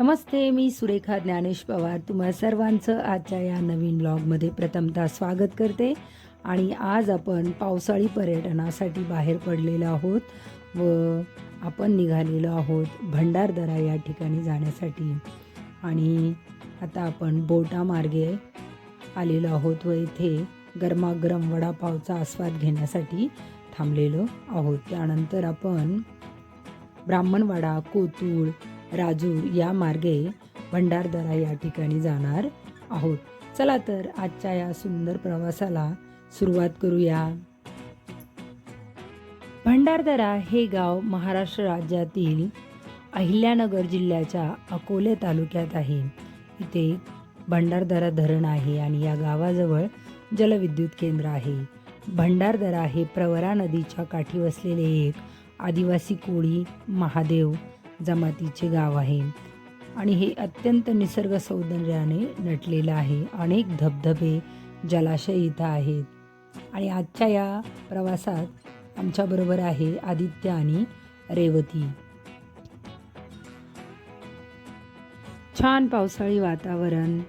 नमस्ते मी सुरेखा ज्ञानेश पवार. तुम्हा सर्वांचं आजच्या या नवीन ब्लॉगमध्ये प्रथमतः स्वागत करते. आणि आज आपण पावसाळी पर्यटनासाठी बाहेर पडलेलो आहोत व आपण निघालेलो आहोत भंडारदरा या ठिकाणी जाण्यासाठी. आणि आता आपण बोटामार्गे आलेलो आहोत व इथे गरमागरम वडापावचा आस्वाद घेण्यासाठी थांबलेलो आहोत. त्यानंतर आपण ब्राह्मणवाडा कोतूळ राजू या मार्गे भंडारदरा या ठिकाणी जाणार आहोत. चला तर आजच्या या सुंदर प्रवासाला सुरुवात करूया. भंडारदरा हे गाव महाराष्ट्र राज्यातील अहिल्यानगर जिल्ह्याच्या अकोले तालुक्यात आहे. इथे भंडारदरा धरण आहे आणि या गावाजवळ जलविद्युत केंद्र आहे. भंडारदरा हे प्रवरा नदीच्या काठी वसलेले एक आदिवासी कोळी महादेव जमातीचे गाव आहे. आणि हे अत्यंत निसर्ग सौंदर्याने नटलेलं आहे. अनेक धबधबे जलाशय इथं आहेत. आणि आजच्या या प्रवासात आमच्याबरोबर आहे आदित्य आणि रेवती. छान पावसाळी वातावरण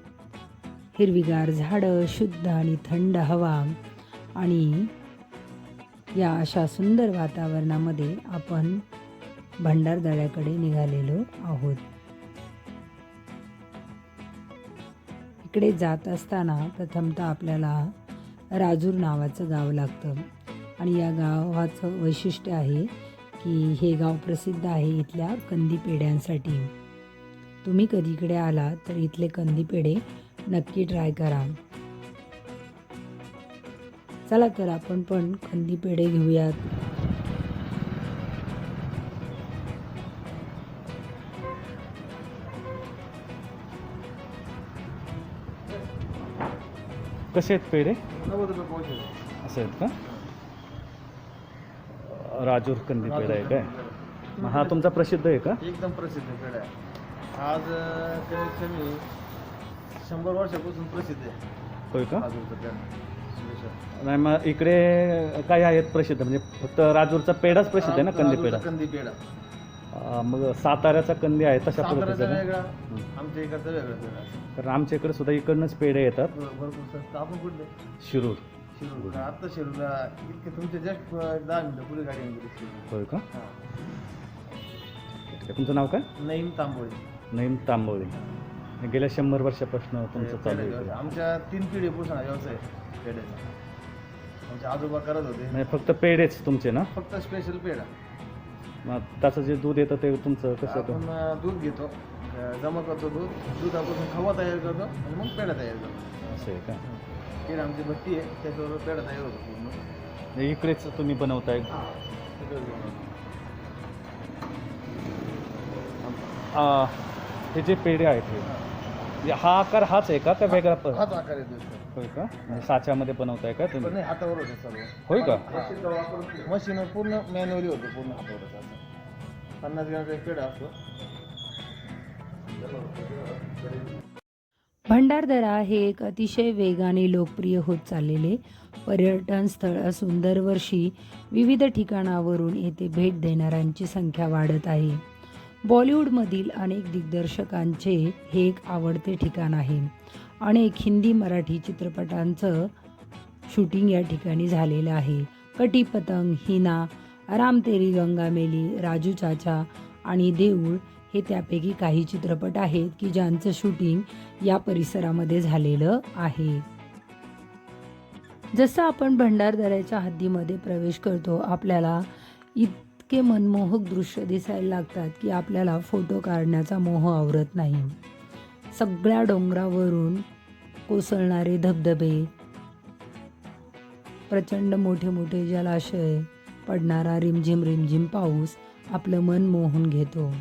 हिरवीगार झाडं शुद्ध आणि थंड हवा आणि या अशा सुंदर वातावरणामध्ये आपण भंडारदऱ्याकडे निघालेलो आहोत. इकडे जात असताना प्रथमतः आपल्याला राजूर नावाचं गाव लागतं. आणि या गावाचं वैशिष्ट्य आहे की हे गाव प्रसिद्ध आहे इथल्या कंदी पेढ्यांसाठी. तुम्ही कधी इकडे आला तर इथले कंदी पेढे नक्की ट्राय करा. चला तर आपण पण कंदी पेढे घेऊयात. कसे आहेत पेढे? असे आहेत का? राजूर कंदी पेढा आहे काय? मग हा तुमचा प्रसिद्ध आहे का? एकदम प्रसिद्ध पेढा आहे. आज कमीत कमी शंभर वर्षापासून प्रसिद्ध आहे. होय का. नाही मग इकडे काय आहेत प्रसिद्ध म्हणजे फक्त राजूरचा पेढाच प्रसिद्ध आहे ना कंदी पेढा? कंदी पेढा. अं, मग साताऱ्याचा कंदी आहे तशा साताऱ्याचा पद्धतीचा वेगळा. हं. आमच्या इकडचा वेगळा. कारण आमच्या इकडे सुद्धा इकडनंच पेढे येतात. भर- भरपूर स्वस्त. आपण कुठले? शिरूर. शिरूर. आता शिरूरला इतके तुमच्या जस्ट दहा मिनिटं पुढे गाडी शिरूर. होय का? हां. तुमचं नाव काय? नईम तांबोळी. नईम तांबोळी. गेल्या शंभर वर्षापासून तुमचं चालू आहे इकडे. आमच्या तीन पिढीपासून हा व्यवसाय आहे पेढ्याचा. आमचे आजोबा करत होते. म्हणजे फक्त पेढेच तुमचे ना? फक्त स्पेशल पेढा. मग त्याचं जे दूध येतं ते तुमचं कसं आपण होतं अं, दूध घेतो. अं, जमा करतो दूध. दुधापासून खवा तयार करतो आणि मग पेढा तयार करतो. असं आहे का? पेढा आमची भट्टी आहे त्याच्यावर पेढा तयार होतो पूर्ण. इकडेच तुम्ही बनवताय? सगळं बनवतो. आ, हे जे पेढे आहेत हे. हा आकार हाच आहे का? का वेगळा पण? हाच आकार येतो इसका. होय का? म्हणजे साच्यामध्ये बनवताय का पण तुम्ही नाही हातावर होतं सर्व. होय का? मशीन पूर्ण मॅन्युअली होतं पूर्ण हातावर होतं असं. पन्नास ग्रॅमचा एक पेढा असतो. भंडारदरा हे एक अतिशय वेगाने लोकप्रिय होत चाललेले पर्यटन स्थळ असून दरवर्षी विविध ठिकाणावरून येथे भेट देणाऱ्यांची संख्या वाढत आहे. बॉलिवूडमधील अनेक दिग्दर्शकांचे हे एक आवडते ठिकाण आहे. अनेक हिंदी मराठी चित्रपटांचं शूटिंग या ठिकाणी झालेलं आहे. कटी पतंग हिना राम तेरी गंगा मेली राजू चाचा आणि देऊळ हे त्यापैकी काही चित्रपट आहेत की ज्यांचं शूटिंग या परिसरामध्ये झालेलं आहे. जसं आपण भंडारदऱ्याच्या हद्दीमध्ये प्रवेश करतो आपल्याला इतके मनमोहक दृश्य दिसायला लागतात की आपल्याला फोटो काढण्याचा मोह आवरत नाही. सगळ्या डोंगरावरून कोसळणारे धबधबे प्रचंड मोठे मोठे जलाशय पडणारा रिमझिम रिमझिम पाऊस आपलं मन मोहून घेतो.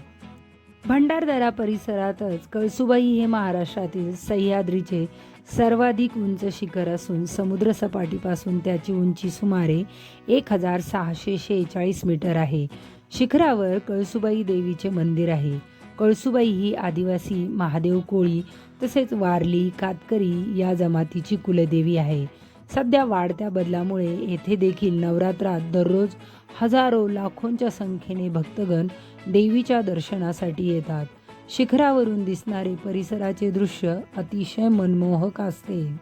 भंडारदरा परिसरातच कळसुबाई हे महाराष्ट्रातील सह्याद्रीचे सर्वाधिक उंच शिखर असून समुद्रसपाटीपासून त्याची उंची सुमारे एक हजार सहाशे शेहेचाळीस मीटर आहे. शिखरावर कळसुबाई देवीचे मंदिर आहे. कळसुबाई ही आदिवासी महादेव कोळी तसेच वारली कातकरी या जमातीची कुलदेवी आहे. सध्या वाढत्या बदलामुळे येथे देखील नवरात्रात दररोज हजारो लाखोंच्या संख्येने भक्तगण देवीच्या दर्शनासाठी येतात. शिखरावरून दिसणारे परिसराचे दृश्य अतिशय मनमोहक असते.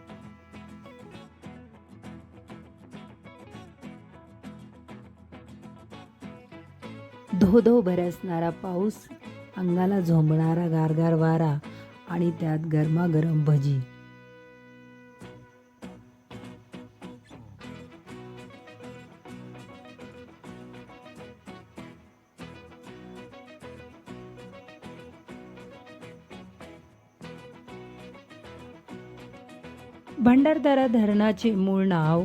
धो धो बरसणारा पाऊस अंगाला झोंबणारा गारगार वारा आणि त्यात गरमागरम भजी. भंडारदारा धरणाचे मूळ नाव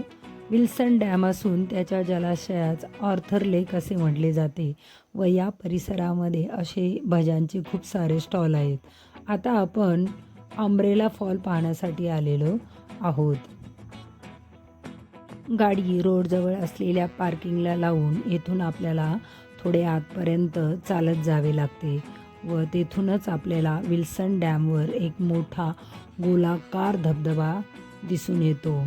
विल्सन डॅम असून त्याच्या जलाशयास ऑर्थर लेक असे म्हटले जाते व या परिसरामध्ये असे भज्यांचे खूप सारे स्टॉल आहेत. आता आपण अम्ब्रेला फॉल पाहण्यासाठी आलेलो आहोत. गाडी रोडजवळ असलेल्या पार्किंगला लावून येथून आपल्याला थोडे आतपर्यंत चालत जावे लागते. व तेथूनच आपल्याला विल्सन डॅमवर एक मोठा गोलाकार धबधबा दिसून येतो.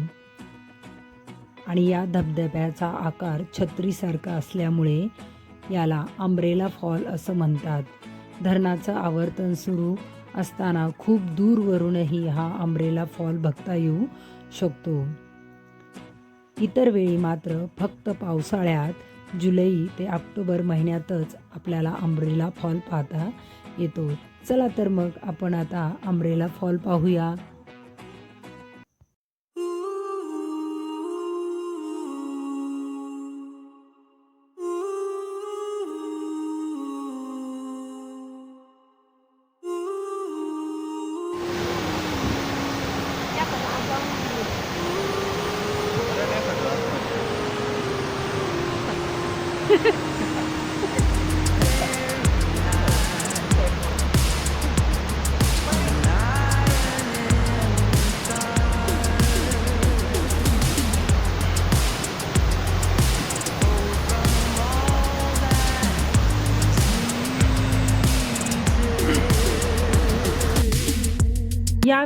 आणि या धबधब्याचा आकार छत्रीसारखा असल्यामुळे याला अंब्रेला फॉल असं म्हणतात. धरणाचं आवर्तन सुरू असताना खूप दूरवरूनही हा अंब्रेला फॉल बघता येऊ शकतो. इतर वेळी मात्र फक्त पावसाळ्यात जुलै ते ऑक्टोबर महिन्यातच आपल्याला आंब्रेला फॉल पाहता येतो. चला तर मग आपण आता आंब्रेला फॉल पाहूया.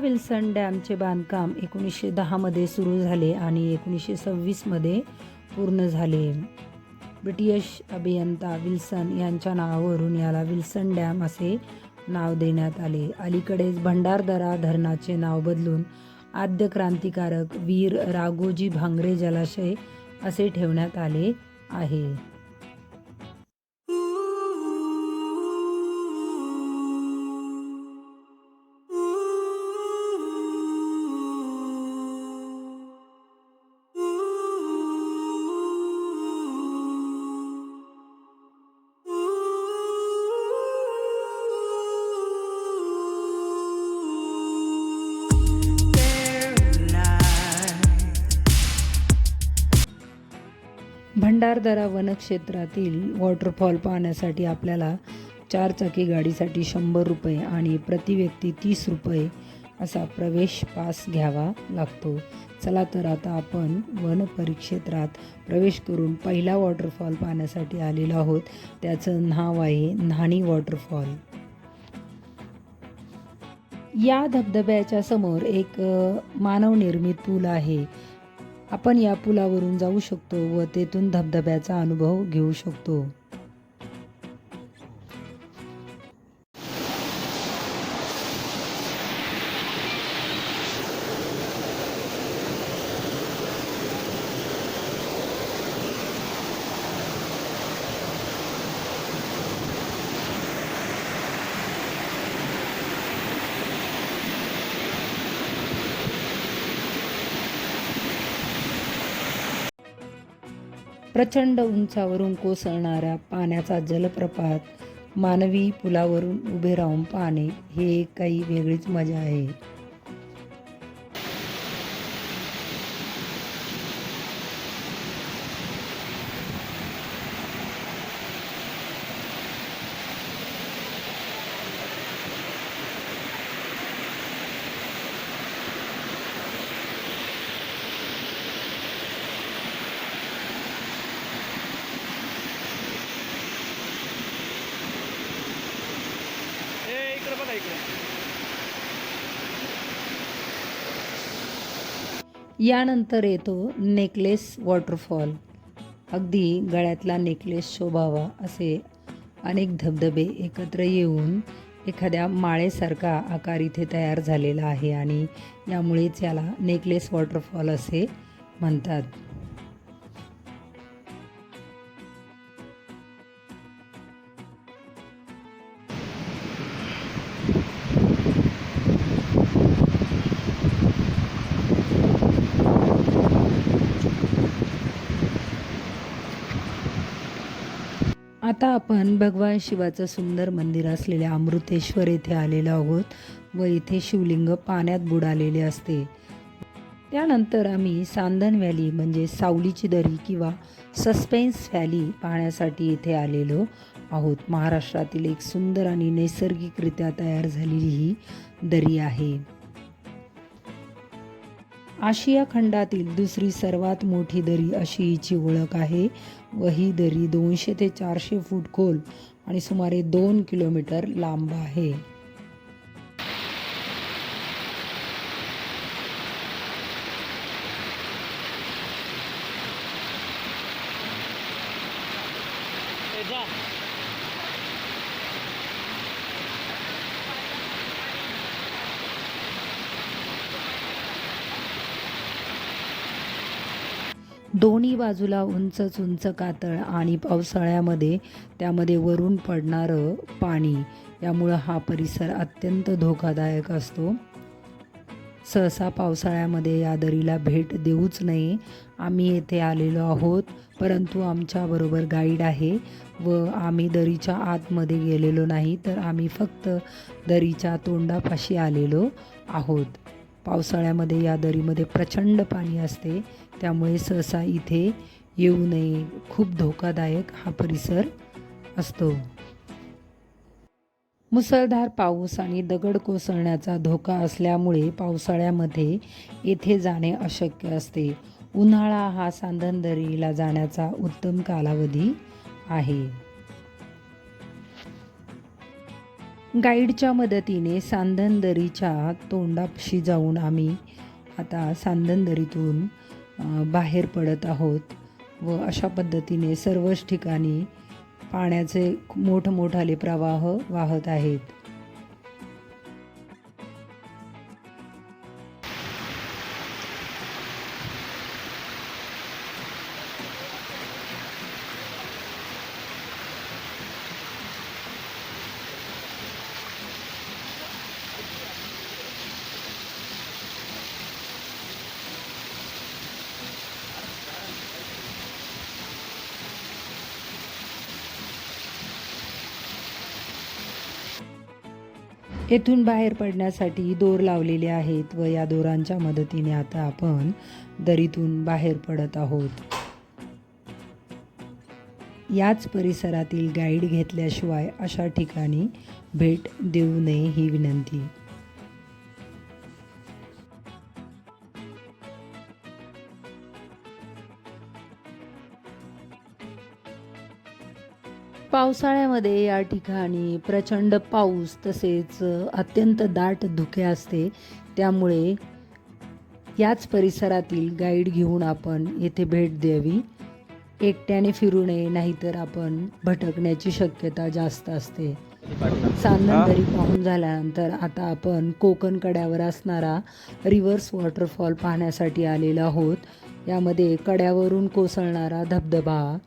विल्सन डॅमचे बांधकाम एकोणीसशे दहामध्ये सुरू झाले आणि एकोणीसशे सव्वीसमध्ये पूर्ण झाले. ब्रिटिश अभियंता विल्सन यांच्या नावावरून याला विल्सन डॅम असे नाव देण्यात आले. अलीकडेच भंडारदरा धरणाचे नाव बदलून आद्य क्रांतिकारक वीर राघोजी भांगरे जलाशय असे ठेवण्यात आले आहे. भंडारदरा वनक्षेत्रातील वॉटरफॉल पाहण्यासाठी आपल्याला चारचाकी गाडीसाठी शंभर रुपये आणि प्रति व्यक्ती तीस रुपये असा प्रवेश पास घ्यावा लागतो. चला तर आता आपण वन परिक्षेत्रात प्रवेश करून पहिला वॉटरफॉल पाहण्यासाठी आलेलो आहोत. त्याचं नाव आहे न्हाणी वॉटरफॉल. या धबधब्याच्या समोर एक मानवनिर्मित पूल आहे. आपण या पुलावरून जाऊ शकतो व तेथून धबधब्याचा अनुभव घेऊ शकतो. प्रचंड उंचावरून कोसळणाऱ्या पाण्याचा जलप्रपात मानवी पुलावरून उभे राहून पाहणे हे काही वेगळीच मजा आहे ए इकडे बघा इकडे यानंतर येतो नेकलेस वॉटरफॉल. अगदी गळ्यातला नेकलेस शोभावा असे अनेक धबधबे एकत्र येऊन एखाद्या माळेसारखा आकार इथे तयार झालेला आहे आणि यामुळेच याला नेकलेस वॉटरफॉल असे म्हणतात. आता आपण भगवान शिवाचं सुंदर मंदिर असलेल्या अमृतेश्वर येथे आलेलो आहोत व इथे शिवलिंग पाण्यात बुडालेले असते. त्यानंतर आम्ही सांदन व्हॅली म्हणजे सावलीची दरी किंवा सस्पेन्स व्हॅली पाहण्यासाठी इथे आलेलो आहोत. महाराष्ट्रातील एक सुंदर आणि नैसर्गिकरित्या तयार झालेली ही दरी आहे. आशिया खंडातील दुसरी सर्वात मोठी दरी अशी हिची ओळख आहे व ही दरी दोनशे ते चारशे फूट खोल आणि सुमारे दोन किलोमीटर लांब आहे. दोन्ही बाजूला उंचच उंच कातळ आणि पावसाळ्यामध्ये त्यामध्ये वरून पडणारं पाणी. यामुळं हा परिसर अत्यंत धोकादायक असतो. सहसा पावसाळ्यामध्ये या दरीला भेट देऊच नये. आम्ही येथे आलेलो आहोत परंतु आमच्याबरोबर गाईड आहे व आम्ही दरीच्या आतमध्ये गेलेलो नाही तर आम्ही फक्त दरीच्या तोंडापाशी आलेलो आहोत. पावसाळ्यामध्ये या दरीमध्ये प्रचंड पाणी असते. त्यामुळे सहसा इथे येऊ नये. खूप धोकादायक हा परिसर असतो. मुसळधार पाऊस आणि दगड कोसळण्याचा धोका असल्यामुळे पावसाळ्यामध्ये येथे जाणे अशक्य असते. उन्हाळा हा सांधनदरीला जाण्याचा उत्तम कालावधी आहे. गाईडच्या मदतीने सांदनदरीच्या तोंडापशी जाऊन आम्ही आता सांदनदरीतून बाहेर पडत आहोत व अशा पद्धतीने सर्वच ठिकाणी पाण्याचे मोठमोठाले प्रवाह वाहत आहेत. येथून बाहेर पडण्यासाठी दोर लावलेले आहेत व या दोरांच्या मदतीने आता आपण दरीतून बाहेर पडत आहोत. याच परिसरातील गाईड घेतल्याशिवाय अशा ठिकाणी भेट देऊ नये ही विनंती. पावसाळ्यामध्ये या ठिकाणी प्रचंड पाऊस तसेच अत्यंत दाट धुके असते. त्यामुळे याच परिसरातील गाईड घेऊन आपण येथे भेट द्यावी. एकट्याने फिरू नये नाहीतर आपण भटकण्याची शक्यता जास्त असते. सांदनदरी पाहून झाल्यानंतर आता आपण कोकण कड्यावर असणारा रिव्हर्स वॉटरफॉल पाहण्यासाठी आलेलो आहोत. यामध्ये कड्यावरून कोसळणारा धबधबा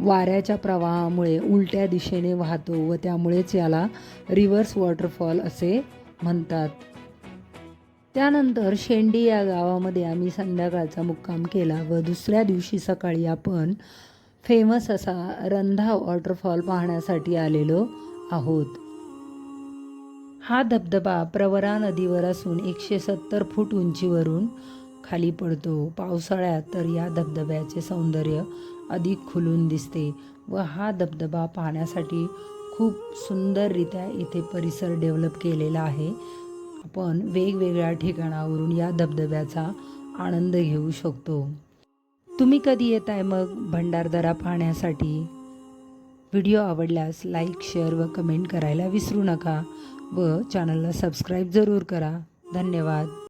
वाऱ्याच्या प्रवाहामुळे उलट्या दिशेने वाहतो व त्यामुळेच याला रिव्हर्स वॉटरफॉल असे म्हणतात. त्यानंतर शेंडी या गावामध्ये आम्ही संध्याकाळचा मुक्काम केला व दुसऱ्या दिवशी सकाळी आपण फेमस असा रंधा वॉटरफॉल पाहण्यासाठी आलेलो आहोत. हा धबधबा प्रवरा नदीवर असून एकशे सत्तर फूट उंचीवरून खाली पडतो. पावसाळ्यात तर या धबधब्याचे सौंदर्य अधिक खुलून दिसते व हा धबधबा पाहण्यासाठी खूप सुंदररित्या इथे परिसर डेव्हलप केलेला आहे. आपण वेगवेगळ्या ठिकाणावरून या धबधब्याचा आनंद घेऊ शकतो. तुम्ही कधी येत आहे मग भंडारदरा पाहण्यासाठी? व्हिडिओ आवडल्यास लाईक शेअर व कमेंट करायला विसरू नका व चॅनलला सबस्क्राईब जरूर करा. धन्यवाद.